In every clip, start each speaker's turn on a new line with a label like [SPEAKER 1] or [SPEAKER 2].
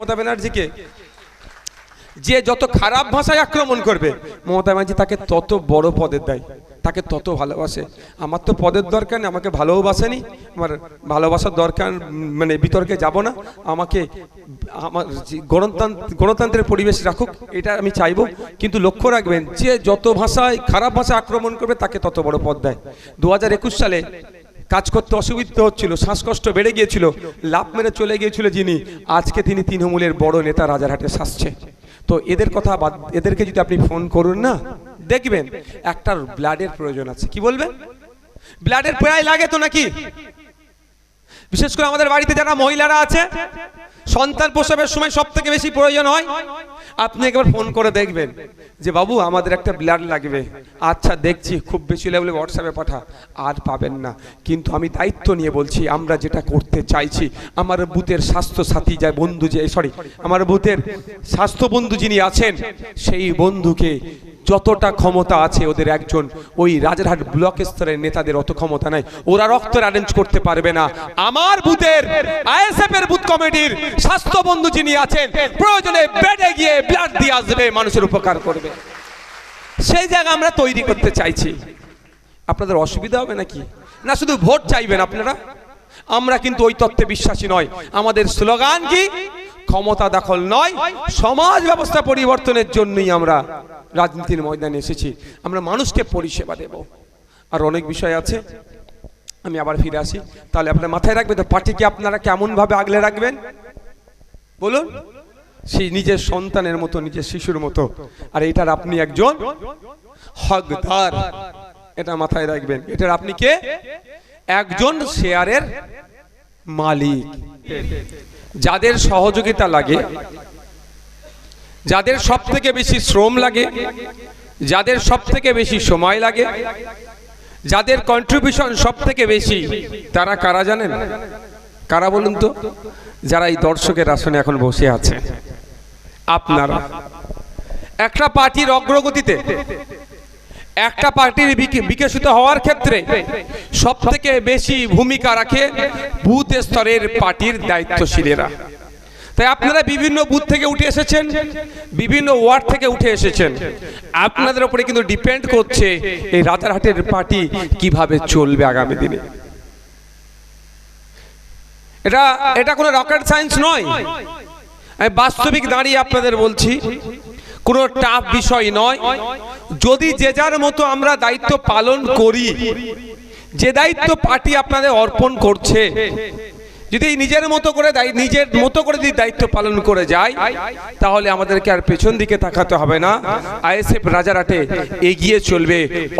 [SPEAKER 1] মমতা ব্যানার্জিকে। যে যত খারাপ ভাষায় আক্রমণ করবে, মমতা ব্যানার্জি তাকে তত বড় পদের দেয়, তাকে তত ভালোবাসে। আমার তো পদের দরকার নেই, আমাকে ভালোবাসেনি, আমার ভালোবাসার দরকার মানে বিতর্কে যাব না। আমাকে আমার গণতন্ত্র গণতন্ত্রের পরিবেশ রাখুক, এটা আমি চাইব। কিন্তু লক্ষ্য রাখবেন, যে যত ভাষায়, খারাপ ভাষা আক্রমণ করবে, তাকে তত বড় পদ দেয়। দু হাজার একুশ সালে কাজ করতে অসুবিধা হচ্ছিল, শ্বাসকষ্ট বেড়ে গিয়েছিল লাভ মেরে চলে গিয়েছিল যিনি, আজকে তিনি তৃণমূলের বড় নেতা রাজারহাটে শাসছে। তো এদের কথা বাদ, এদেরকে যদি আপনি ফোন করুন না, দেখবেন একটা ব্লাডের প্রয়োজন আছে। কি বলবেন? ব্লাডের প্রায় লাগে তো নাকি? বিশেষ করে আমাদের বাড়িতে যারা মহিলারা আছে, সন্তান প্রসবের সময় সব থেকে বেশি প্রয়োজন হয়? আপনি একবার ফোন করে দেখবেন যে, বাবু, আমাদের একটা ব্লাড লাগবে। আচ্ছা দেখছি, খুব বেশি লেভেলে হোয়াটসঅ্যাপে পাঠা, আর পাবেন না। কিন্তু আমি দায়িত্ব নিয়ে বলছি, আমরা যেটা করতে চাইছি, আমার বুথের স্বাস্থ্য সাথী যায় বন্ধু যে সরি আমার বুথের স্বাস্থ্য বন্ধু যিনি আছেন, সেই বন্ধুকে যতটা ক্ষমতা আছে ওদের একজন ওই রাজারহাট ব্লক স্তরের নেতাদের অত ক্ষমতা নাই। ওরা রক্ত অ্যারেঞ্জ করতে পারবে না। আমার বুথের আইএসএফ এর বুথ কমিটির স্বাস্থ্য বন্ধু যিনি আছেন, প্রয়োজনে বেডে গিয়ে ব্লাড দিয়ে আসবে, মানুষের উপকার করবে। সেই জায়গা আমরা তৈরি করতে চাইছি। আপনাদের অসুবিধা হবে নাকি? না, শুধু ভোট চাইবেন আপনারা? আমরা কিন্তু ওই তত্ত্বে বিশ্বাসী নয়। আমাদের স্লোগান কি? ক্ষমতা দখল নয়, সমাজ ব্যবস্থা পরিবর্তনের জন্যই আমরা রাজনীতির ময়দানে এসেছি। আমরা মানুষকে পরিষেবা দেব। আর অনেক বিষয় আছে, আমি আবার ফিরে আসি। তাহলে আপনার মাথায় রাখবেন তো, পার্টিকে আপনারা কেমন ভাবে আগলে রাখবেন? বলুন। সেই নিজের সন্তানের মতো, নিজের শিশুর মতো। আর এটার আপনি একজন হকদার। এটা মাথায় রাখবেন। এটার আপনি কে? একজন শেয়ারের মালিক। যাদের সহযোগিতা লাগে, যাদের সব থেকে বেশি শ্রম লাগে, যাদের সব থেকে বেশি সময় লাগে, যাদের কন্ট্রিবিউশন সব থেকে বেশি, তারা কারা জানেন? কারা বলুন তো? যারা এই দর্শকের আসনে এখন বসে আছে। আপনারা। একটা পার্টির অগ্রগতিতে একটা পার্টির বিকশিত হওয়ার ক্ষেত্রে সব থেকে বেশি ভূমিকা রাখে বুথ স্তরের পার্টির দায়িত্বশীলেরা। তাই আপনারা বিভিন্ন বুথ থেকে উঠে এসেছেন বিভিন্ন ওয়ার্ড থেকে উঠে এসেছেন। আপনাদের উপরে কিন্তু ডিপেন্ড করছে এই রাজারহাটের পার্টি কীভাবে চলবে আগামী দিনে। এটা এটা কোনো রকেট সায়েন্স নয়। আমি বাস্তবিক দাঁড়িয়ে আপনাদের বলছি কোনো টাফ বিষয় নয়। যদি যে যার মতো আমরা দায়িত্ব পালন করি, যে দায়িত্ব পার্টি আপনাদের অর্পণ করছে, যদি নিজের মতো করে নিজের মতো করে যদি দায়িত্ব পালন করে যায়, তাহলে আমাদেরকে আর পেছন দিকে তাকাতে হবে না। আইএসএফ রাজারাটে এগিয়ে চলবে,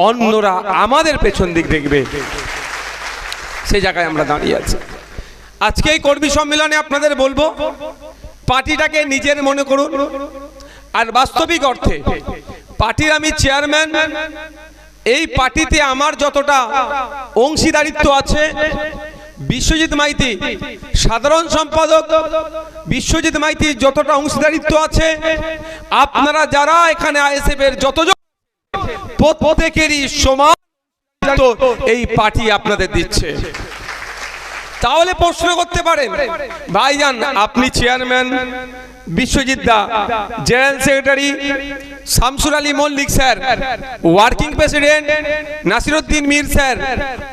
[SPEAKER 1] অন্যরা আমাদের পেছন দিক দেখবে। সেই জায়গায় আমরা দাঁড়িয়ে আছি। আজকে এই কর্মী সম্মেলনে আপনাদের বলব, পার্টিটাকে নিজের মনে করুন আর বাস্তবিক অর্থে, পার্টির আমি চেয়ারম্যান এই পার্টিতে আমার যতটা অংশীদারিত্ব আছে, বিশ্বজিৎ মাইতি, সাধারণ সম্পাদক, বিশ্বজিৎ মাইতির যতটা অংশীদারিত্ব আছে, আপনারা যারা এখানে আইএসএফ এর যতজন প্রত্যেকেরই সমান এই পার্টি আপনাদের দিচ্ছে। তাহলে প্রশ্ন করতে পারেন। ভাইজান, আপনি chairman Biswajit da general secretary Shamsur Ali Mallick sir working president Nasiruddin Mir sir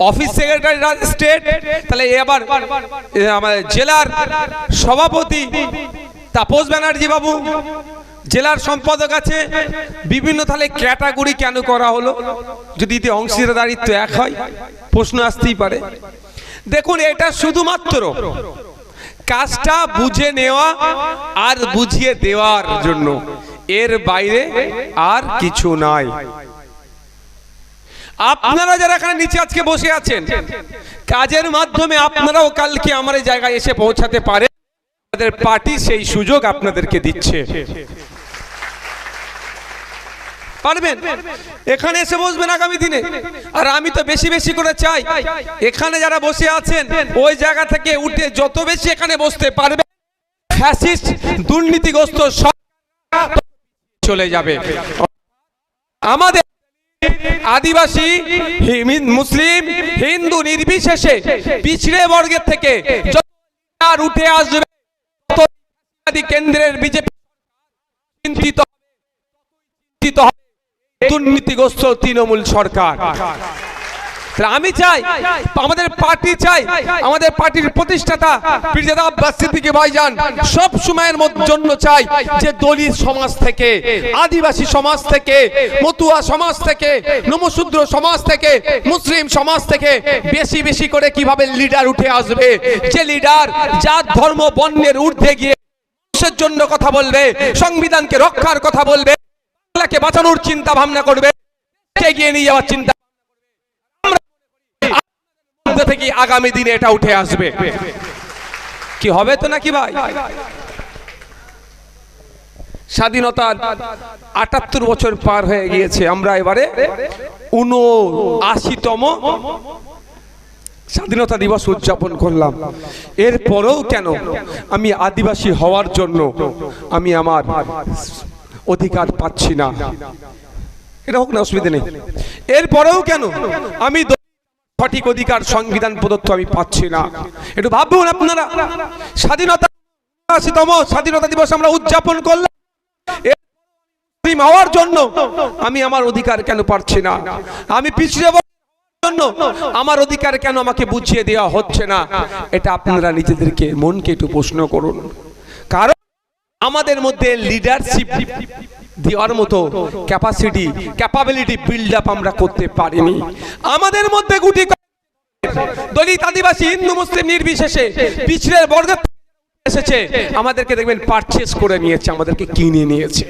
[SPEAKER 1] office secretary state তাহলে এবার আমাদের জেলার সভাপতি তাপস ব্যানার্জি বাবু, জেলার সম্পাদক আছে। বিভিন্ন তাহলে ক্যাটাগরি কেন করা হলো? যদি অংশীদারিত্ব এক হয়, প্রশ্ন আসতেই পারে। দেখুন, এটা শুধুমাত্র কাজটা বুঝে নেওয়া আর বুঝিয়ে দেওয়ার জন্য। এর বাইরে আর কিছু নাই। আপনারা যারা এখানে নিচে আজকে বসে আছেন, কাজের মাধ্যমে আপনারাও কালকে আমার জায়গায় এসে পৌঁছাতে পারে আমাদের পার্টি সেই সুযোগ আপনাদেরকে দিচ্ছে। পারবেন? এখানে এসে বসবেন আগামী দিনে। আর আমি তো বেশি বেশি করে চাই, এখানে যারা বসে আছেন, ওই জায়গা থেকে উঠে যত বেশি এখানে বসতে পারবে, ফ্যাসিস্ট, দুর্নীতিগ্রস্ত চলে যাবে। আমাদের আদিবাসী মুসলিম, হিন্দু নির্বিশেষে পিছড়ে বর্গের থেকে উঠে আসবে কেন্দ্রের বিজেপি চিন্তিত দুর্নীতিগ্রস্ত তৃণমূল সরকার। আমি চাই, আমাদের পার্টি চাই, আমাদের পার্টির প্রতিষ্ঠাতা পীরজাদা আব্বাস সিদ্দিকী ভাইজান সব সময়ের জন্য চাই যে দলিত সমাজ থেকে, আদিবাসী সমাজ থেকে, মতুয়া সমাজ থেকে, নমশূদ্র সমাজ থেকে, মুসলিম সমাজ থেকে বেশি বেশি করে কীভাবে লিডার উঠে আসবে? যে লিডার জাত, ধর্ম, বর্ণের ঊর্ধ্বে গিয়ে জন্য কথা বলবে, সংবিধানকে রক্ষার কথা বলবে বাংলাকে বাঁচানোর চিন্তা ভাবনা করবে এগিয়ে নিয়ে যাওয়ার চিন্তা থেকে আগামী দিনে এটা উঠে আসবে। কি হবে তো নাকি ভাই? আটাত্তর বছর পার হয়ে গিয়েছে, আমরা এবারে উনআশিতম স্বাধীনতা দিবস উদযাপন করলাম। এরপরেও কেন আমি আদিবাসী হওয়ার জন্য আমি আমার অধিকার পাচ্ছি না। এটা হোক না, অসুবিধা নেই। এরপরেও কেন? আমি সঠিক অধিকার, সংবিধান প্রদত্ত আমি পাচ্ছি না। একটু ভাবুন আপনারা। স্বাধীনতা আশিতম স্বাধীনতা দিবস আমরা উদযাপন করলাম। আমি আমার অধিকার কেন পাচ্ছি না? আমি পিছিয়ে জন্য আমার অধিকার কেন আমাকে বুঝিয়ে দেওয়া হচ্ছে না? এটা আপনারা নিজেদেরকে মনকে একটু প্রশ্ন করুন। আমাদের মধ্যে লিডারশিপ দেওয়ার মতো ক্যাপাসিটি ক্যাপাবিলিটি বিল্ড আপ আমরা করতে পারিনি। আমাদের মধ্যে গুটি দলিত আদিবাসী, হিন্দু, মুসলিম নির্বিশেষে পিছড়ে বর্গ এসেছে। আমাদেরকে দেখবেন পারচেস করে নিয়েছে, আমাদেরকে কিনে নিয়েছে।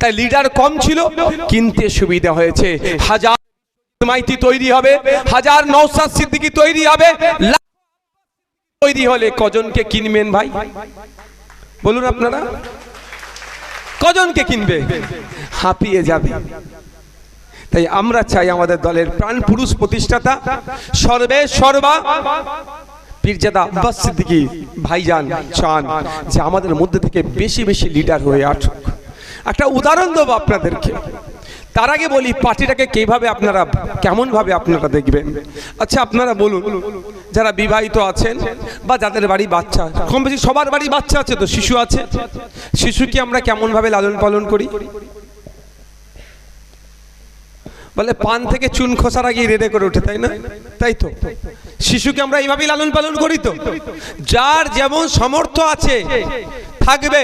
[SPEAKER 1] তাই লিডার কম ছিল, কিনতে সুবিধা হয়েছে। হাজার মাইতি তৈরি হবে, হাজার নৌসাদ সিদ্দিকি তৈরি হবে তৈরি হলে কজনকে কিনবেন ভাই? বলুন আপনারা, কজনকে কিনবে? হাঁপিয়ে যাবে। তাই আমরা চাই আমাদের দলের প্রাণ পুরুষ প্রতিষ্ঠাতা, সর্বে সর্বা, পীরজাদা আব্বাস সিদ্দিকী ভাইজান চান যে আমাদের মধ্যে থেকে বেশি বেশি লিডার হয়ে আসুক। একটা উদাহরণ দেবো আপনাদেরকে। তার আগে বলি, পার্টিটাকে কীভাবে আপনারা কেমন ভাবে আপনারা দেখবেন? আচ্ছা আপনারা বলুন, যারা বিবাহিত আছেন বা যাদের বাড়ি বাচ্চা, কম বেশি সবার বাড়ি বাচ্চা আছে তো, শিশু আছে? শিশুকে আমরা কেমন ভাবে লালন পালন করি? বলে, পান থেকে চুন খোসার আগে রেডে করে ওঠে, তাই না? তাই তো। শিশুকে আমরা এইভাবেই লালন পালন করি তো। যার যেমন সামর্থ্য আছে থাকবে।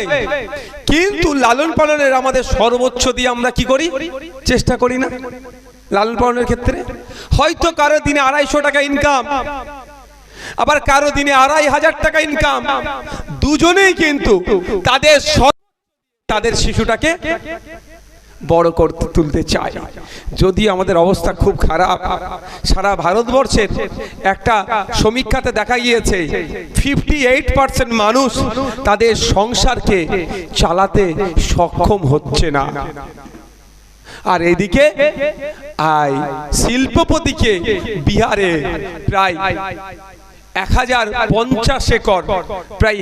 [SPEAKER 1] কিন্তু লালন পালনের আমাদের সর্বোচ্চ দিয়ে আমরা কি করি? চেষ্টা করি না। লালন পালনের ক্ষেত্রে। হয়তো কারও দিনে আড়াইশো টাকা ইনকাম আবার কারও দিনে আড়াই হাজার টাকা ইনকাম দুজনেই কিন্তু তাদের তাদের শিশুটাকে বড় করতে তুলতে চায় যদি আমাদের অবস্থা খুব খারাপ, সারা ভারতবর্ষের একটা সমীক্ষাতে দেখা গিয়েছে ফিফটি এইট পার্সেন্ট মানুষ তাদের সংসারকে চালাতে সক্ষম হচ্ছে না। আর এদিকে আই শিল্পপতিকে বিহারে প্রায় এক হাজার পঞ্চাশ একর, প্রায়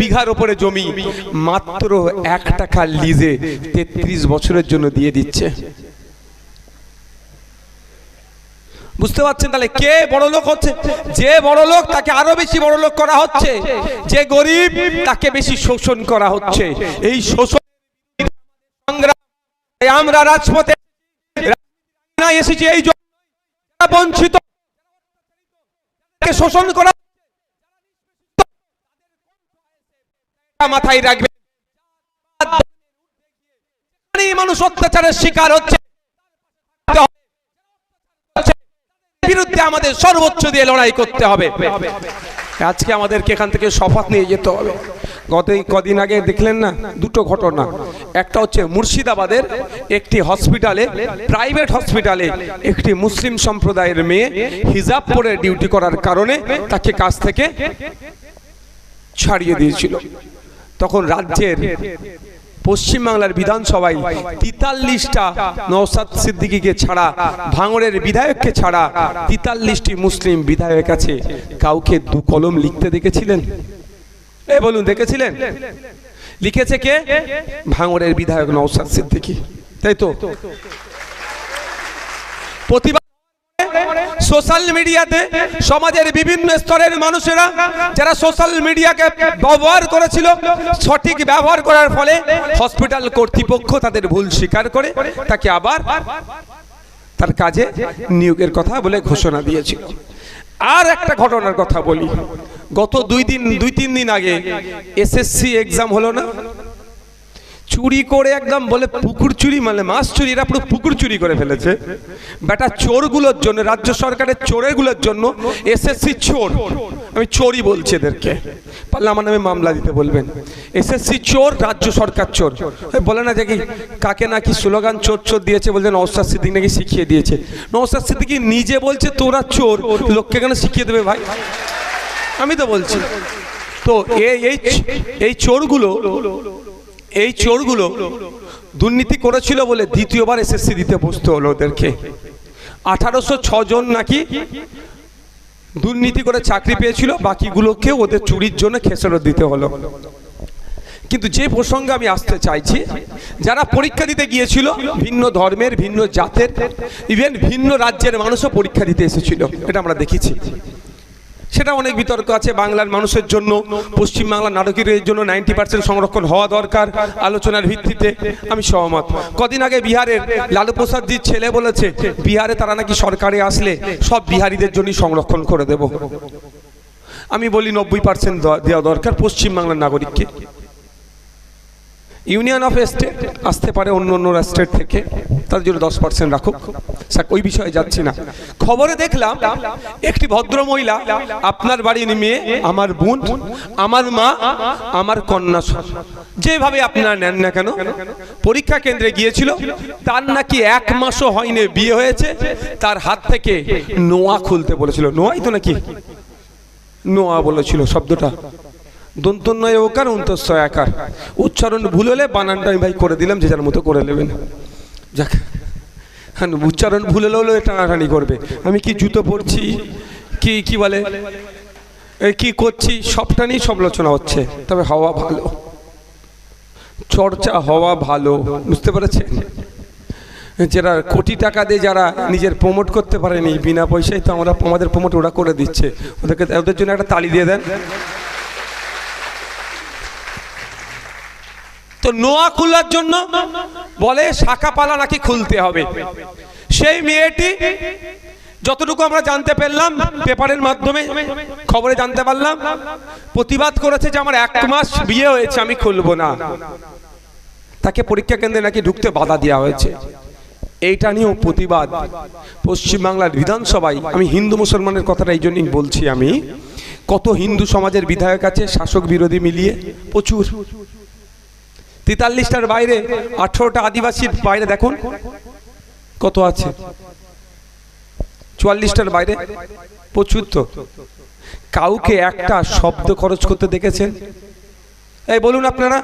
[SPEAKER 1] বিঘার উপরে জমি, মাত্র এক লিজে তেত্রিশ বছরের জন্য দিয়ে দিচ্ছে। বুঝতে পারছেন তাহলে কে বড় লোক হচ্ছে? যে বড় লোক তাকে আরও বেশি বড় লোক করা হচ্ছে। যে গরিব, তাকে বেশি শোষণ করা হচ্ছে। এই শোষণ আমরা রাজপথে এসেছি, এই বঞ্চিত শোষণ করা মাথায় রাখবে। মানুষ অত্যাচারের শিকার হচ্ছে। বিরুদ্ধে আমাদের সর্বোচ্চ দিয়ে লড়াই করতে হবে। আজকে আমাদেরকে এখান থেকে শপথ নিয়ে যেতে হবে। গত কদিন আগে দেখলেন না? দুটো ঘটনা। একটা হচ্ছে মুর্শিদাবাদের একটি হসপিটালে প্রাইভেট হসপিটালে একটি মুসলিম সম্প্রদায়ের মেয়ে হিজাব পরে ডিউটি করার কারণে তাকে কাজ থেকে ছাড়িয়ে দিয়েছিল। তখন রাজ্যের পশ্চিমবাংলার বিধানসভায় তিতাল্লিশটা নৌসাদ সিদ্দিকিকে ছাড়া, ভাঙড়ের বিধায়ককে ছাড়া তিতাল্লিশটি মুসলিম বিধায়ক আছে। কাউকে দু কলম লিখতে দেখেছিলেন? এ বলুন দেখেছিলেন? লিখেছে কে? ভাঙড়ের বিধায়ক নৌসাদ সিদ্দিকি। তাই তো? প্রতিবাদ সোশ্যাল মিডিয়াতে সমাজের বিভিন্ন স্তরের মানুষেরা যারা সোশ্যাল মিডিয়াকে ব্যবহার করেছিল সঠিক ব্যবহার করার ফলে হসপিটাল কর্তৃপক্ষ তাদের ভুল স্বীকার করে তাকে আবার তার কাজে নিয়োগের কথা বলে ঘোষণা দিয়েছিল। আর একটা ঘটনার কথা বলি। গত দুই দিন, দুই, তিন দিন আগে এসএসসি এক্সাম হলো না? চুরি করে একদম বলে পুকুর চুরি মানে মাছ চুরি, এরা পুরো পুকুর চুরি করে ফেলেছে। বেটা, চোরগুলোর জন্য, রাজ্য সরকারের চোরেরগুলোর জন্য এসএসসি চোর। আমি চোরই বলছি এদেরকে। পারলে আমার নামে মামলা দিতে বলবেন। এসএসসি চোর, রাজ্য সরকার চোর। বলে না যে কি কাকে নাকি স্লোগান চোর চোর দিয়েছে বলছে নওসাদ সিদ্দিক নাকি শিখিয়ে দিয়েছে। নওসাদ সিদ্দিকি নিজে বলছে, তোরা চোর, লোককে কেন শিখিয়ে দেবে ভাই? আমি তো বলছি। তো এই চোরগুলো এই চোরগুলো দুর্নীতি করেছিল বলে দ্বিতীয়বার এসএসসি দিতে বসতে হলো ওদেরকে। আঠারোশো জন নাকি দুর্নীতি করে চাকরি পেয়েছিল বাকিগুলোকে ওদের চুরির জন্য খেসারত দিতে হলো। কিন্তু যে প্রসঙ্গে আমি আসতে চাইছি, যারা পরীক্ষা দিতে গিয়েছিল, ভিন্ন ধর্মের, ভিন্ন জাতের ইভেন ভিন্ন রাজ্যের মানুষও পরীক্ষা দিতে এসেছিল, এটা আমরা দেখেছি। সেটা অনেক বিতর্ক আছে বাংলার মানুষের জন্য, পশ্চিমবাংলার নাটকের জন্য নাইনটি পার্সেন্ট সংরক্ষণ হওয়া দরকার আলোচনার ভিত্তিতে। আমি সহমত। কদিন আগে বিহারের লালু প্রসাদজির ছেলে বলেছে, বিহারে তারা নাকি সরকারে আসলে সব বিহারিদের জন্যই সংরক্ষণ করে দেব। আমি বলি নব্বই পার্সেন্ট দেওয়া দরকার পশ্চিমবাংলার নাগরিককে। ইউনিয়ন অফ স্টেট আসতে পারে অন্য অন্য স্টেট থেকে। তাদের জন্য দশ পার্সেন্ট রাখুক। স্যার, ওই বিষয়ে যাচ্ছি না। খবরে দেখলাম, একটি ভদ্র মহিলা, আপনার বাড়ির মেয়ে আমার বোন, আমার মা, আমার কন্যা। যেভাবে আপনারা নেন না কেন, পরীক্ষা কেন্দ্রে গিয়েছিল, তার নাকি এক মাসও হয়নি বিয়ে হয়েছে, তার হাত থেকে নোয়া খুলতে বলেছিল। নোয়াই তো নাকি? নোয়া বলেছিল শব্দটা। দন্তন্নয় ওকার অন্তস্য একার উচ্চারণ ভুল হলে বানানটা আমি ভাই করে দিলাম, যে যার মতো করে নেবেন। যাক হ্যাঁ উচ্চারণ ভুল হলে হলেও টানাটানি করবে। আমি কি জুতো পরছি? কি কি বলে? কি করছি? সবটা নিয়েই সমালোচনা হচ্ছে। তবে হওয়া ভালো। চর্চা হওয়া ভালো। বুঝতে পেরেছেন? যারা কোটি টাকা দিয়ে যারা নিজের প্রমোট করতে পারেনি, বিনা পয়সায় তো আমরা আমাদের প্রমোট ওরা করে দিচ্ছে। ওদেরকে, ওদের জন্য একটা তালি দিয়ে দেন। তো নোয়া খোলার জন্য বলে শাখা পালা নাকি খুলতে হবে। সেই মেয়েটি যতটুকু আমরা জানতে পারলাম পেপারের মাধ্যমে খবরে জানতে পারলাম, প্রতিবাদ করেছে যে আমার এক মাস বিয়ে হয়েছে, আমি খুলবো না। তাকে পরীক্ষা কেন্দ্রে নাকি ঢুকতে বাধা দেওয়া হয়েছে। এইটা নিয়েও প্রতিবাদ। পশ্চিমবাংলার বিধানসভায় আমি হিন্দু মুসলমানের কথাটা এই জন্যই বলছি আমি, কত হিন্দু সমাজের বিধায়ক আছে, শাসক বিরোধী মিলিয়ে প্রচুর। তেতাল্লিশটার বাইরে আঠারোটা আদিবাসীর বাইরে দেখুন। কত আছে? চুয়াল্লিশটার বাইরে? প্রচুর তো। কাউকে একটা শব্দ খরচ করতে দেখেছেন? এই বলুন আপনারা।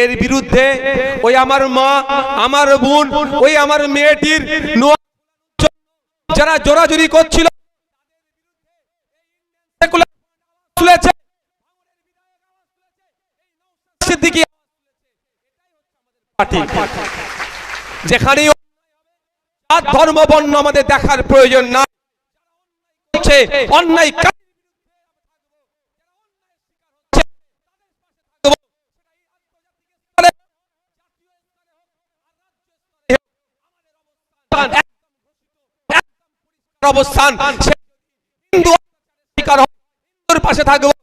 [SPEAKER 1] এর বিরুদ্ধে ওই আমার মা, আমার বোন, ওই আমার মেয়েটির যারা জোরাজুরি করছিল তুলেছে সিদ্দিকী যেখানে ধর্ম বর্ণ আমাদের দেখার প্রয়োজন না। অন্যায় অবস্থান। হিন্দু পাশে থাকব।